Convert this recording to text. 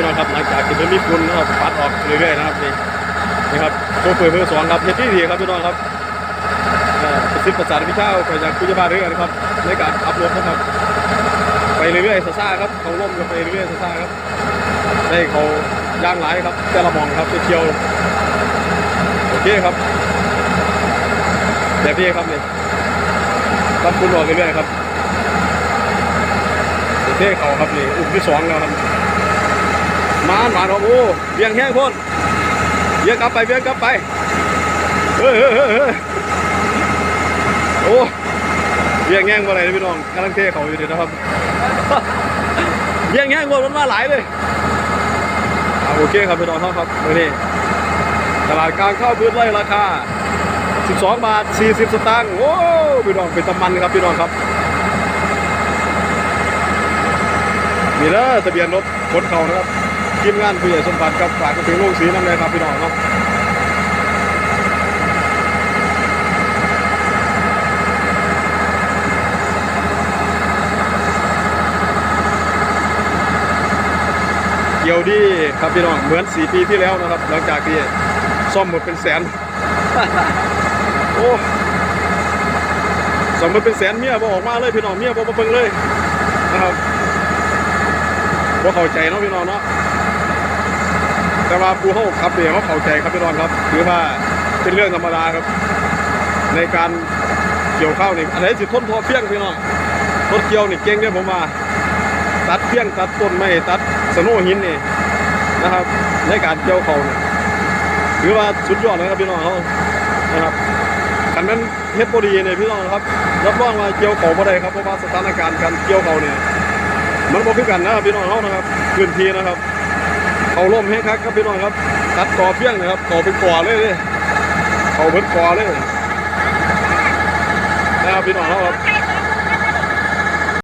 พี่น้องครับหลังจากที่มันมีฝุ่นนะครับปัดออกเรื่อยๆนะครับนี่นี่ครับโชเฟอร์มือสองครับเฮ็ดที่ดีครับพี่น้องครับเอ่อประสิทธิ์ประสานวิชาไปจากผู้ใหญ่บ้านเรื่อยนะครับในการขับรถนะครับ ไปเรื่อยๆซ่าๆครับเขาล่มกันไปเรื่อยๆซ่าๆครับได้เขาย่างหลายครับแต่ละมองครับไปเที่ยวโอเคครับแบบนี้ครับนี่รับคุณออกเรื่อยๆครับโอเคเขาครับนี่อุ้มที่สองแล้วครับ มาหมาครับโอ้เบียงแห้งพ่นเบียงกลับไปเบียงกลับไปเฮ้ยเฮ้ยเฮ้ยเฮ้ยโอ้เบียงแห้งบ่อะไรนะพี่น้องกำลังเทเขาอยู่เดี๋ยวนะครับเบียงแห้งพ่นมันมาหลายเลยโอเคครับพี่น้องครับมื่อนี้ตลาดกลางข้าวพื้นไร่ราคา 12 บาท 40 สตางค์ โอ้ พี่น้อง เป็นตะมันครับพี่น้องครับ นี่เด้อทะเบียนรถขนเขานะครับ ทีมงานผู้ใหญ่สมบัติครับฝากไปถึงลูกสีน้ำเลยครับพี่น้องครับเกี่ยวดีครับพี่น้องเหมือน4ปีที่แล้วนะครับ หลังจากที่ซ่อมหมดเป็นแสนโอ้สมมติเป็นแสนเมียบอออกมาเลยพี่น้องเมียบอมาเบิ่งเลยนะครับบ่เข้าใจเนาะพี่น้องเนาะ แต่ว่าผู้เขาขับเองเขาเข้าใจครับพี่น้องครับถือว่าเป็นเรื่องธรรมดาครับ ในการเกี่ยวข้าวนี่อะไรสิทนทอเพียงพี่น้องรถเกี่ยวนี่เก่งเนี่ยผมว่าตัดเพียงตัดต้นไม้ตัดสโนว์หินนี่นะครับ ในการเกี่ยวเขาเนี่ยถือว่าสุดยอดเลยครับพี่น้องเขานะครับคันนั้นเฮ็ดบ่ดีเนี่ยพี่น้องครับรับรองว่าเกี่ยวเขาบ่ได้ครับเพราะว่าสถานการณ์การเกี่ยวเขาเนี่ยมันบ่คือกันนะครับพี่น้องเฮานะครับพื้นที่นะครับ เขาล่มให้งคับครับพี่น้องครับตัดต่อเพี้ยงนะครับต่อเป็นก่อเลยเลยเขาเป็นก่อเลยนะครับพี่น้องครับ